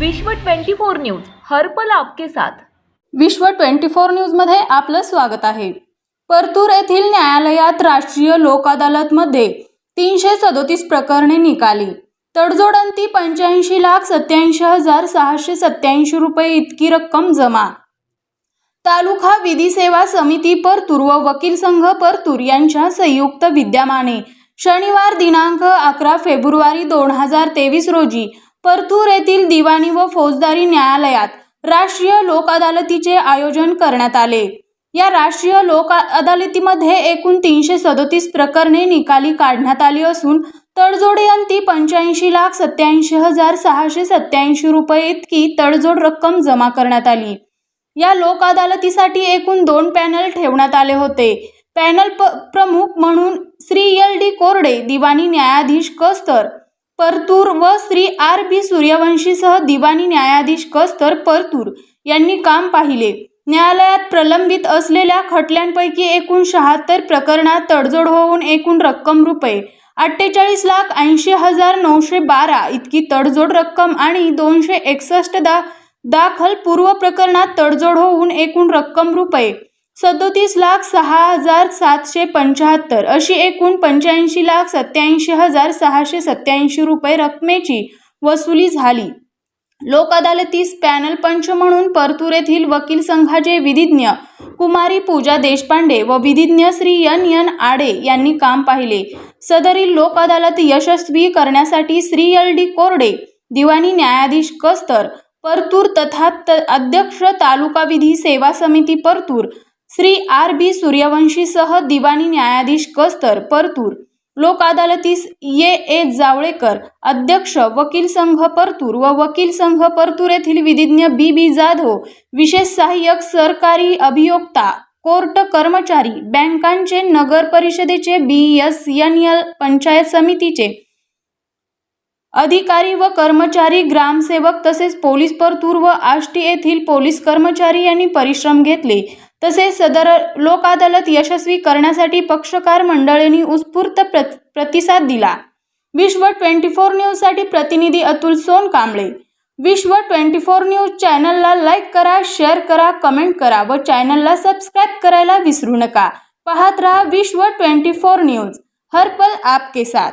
विश्व 24 न्यूज हर्पल आपके साथ. विश्व ट्वेंटी फोर न्यूजमध्ये आपलं स्वागत आहे. परतूर येथील न्यायालयात राष्ट्रीय लोक अदालतमध्ये तीनशे सदोतीस प्रकरणे निकाली. तडजोडंती पंच्याऐंशी लाख सत्याऐंशी हजार सहाशे सत्याऐंशी रुपये इतकी रक्कम जमा. तालुका विधी सेवा समिती परतूर व वकील संघ परतूर यांच्या संयुक्त विद्यमाने शनिवार दिनांक अकरा फेब्रुवारी दोन हजार तेवीस रोजी परतूर येथील दिवाणी व फौजदारी न्यायालयात राष्ट्रीय लोक अदालतीचे आयोजन करण्यात आले. या राष्ट्रीय लोक अदालतीमध्ये एकूण तीनशे सदोतीस प्रकरणे निकाली काढण्यात आली असून तडजोडयंती पंच्याऐंशी लाख सत्याऐंशी हजार सहाशे सत्याऐंशी रुपये इतकी तडजोड रक्कम जमा करण्यात आली. या लोक अदालतीसाठी एकूण दोन पॅनल ठेवण्यात आले होते. पॅनल प्रमुख म्हणून श्री एल डी कोरडे दिवाणी न्यायाधीश कस्तर परतूर व श्री आर बी सूर्यवंशीसह दिवाणी न्यायाधीश कस्तर परतूर यांनी काम पाहिले. न्यायालयात प्रलंबित असलेल्या खटल्यांपैकी एकूण शहात्तर प्रकरणात तडजोड होऊन एकूण रक्कम रुपये अठ्ठेचाळीस लाख ऐंशी हजार नऊशे बारा इतकी तडजोड रक्कम आणि दोनशे एकसष्ट दा दाखल पूर्व प्रकरणात तडजोड होऊन एकूण रक्कम रुपये सदोतीस लाख सहा हजार सातशे पंच्याहत्तर अशी एकूण पंच्याऐंशी लाख सत्याऐंशी हजार सहाशे सत्याऐंशी रुपये रकमेची वसुली झाली. लोक अदालतीस पॅनल पंच म्हणून परतूर येथील वकील संघाचे विधिज्ञ कुमारी पूजा देशपांडे व विधिज्ञ श्री एन एन आडे यांनी काम पाहिले. सदरील लोक अदालत यशस्वी करण्यासाठी श्री एल डी कोरडे दिवाणी न्यायाधीश कस्तर परतूर तथा त अध्यक्ष तालुका विधी सेवा समिती परतूर श्री आर बी सूर्यवंशीसह दिवाणी न्यायाधीश कस्तर परतूर लोक अदालतीस ये ए. जावळेकर अध्यक्ष वकील संघ परतूर व वकील संघ परतूर येथील विधिज्ञ बी. बी. जाधव विशेष सहाय्यक सरकारी अभियोक्ता कोर्ट कर्मचारी बँकांचे नगर परिषदेचे B S N L panchayat समितीचे अधिकारी व कर्मचारी ग्रामसेवक तसेच पोलीस परतूर व आष्टी येथील पोलीस कर्मचारी यांनी परिश्रम घेतले. तसेच सदर लोक अदालत यशस्वी करण्यासाठी पक्षकार मंडळींनी उत्स्फूर्त प्र प्रतिसाद दिला. विश्व ट्वेंटी फोर न्यूजसाठी प्रतिनिधी Atul Sonkamble Vishwa twenty four news चॅनलला लाईक करा शेअर करा कमेंट करा व चॅनलला सबस्क्राईब करायला विसरू नका. पाहत रहा विश्व ट्वेंटी फोर न्यूज. हर पल आपके साथ.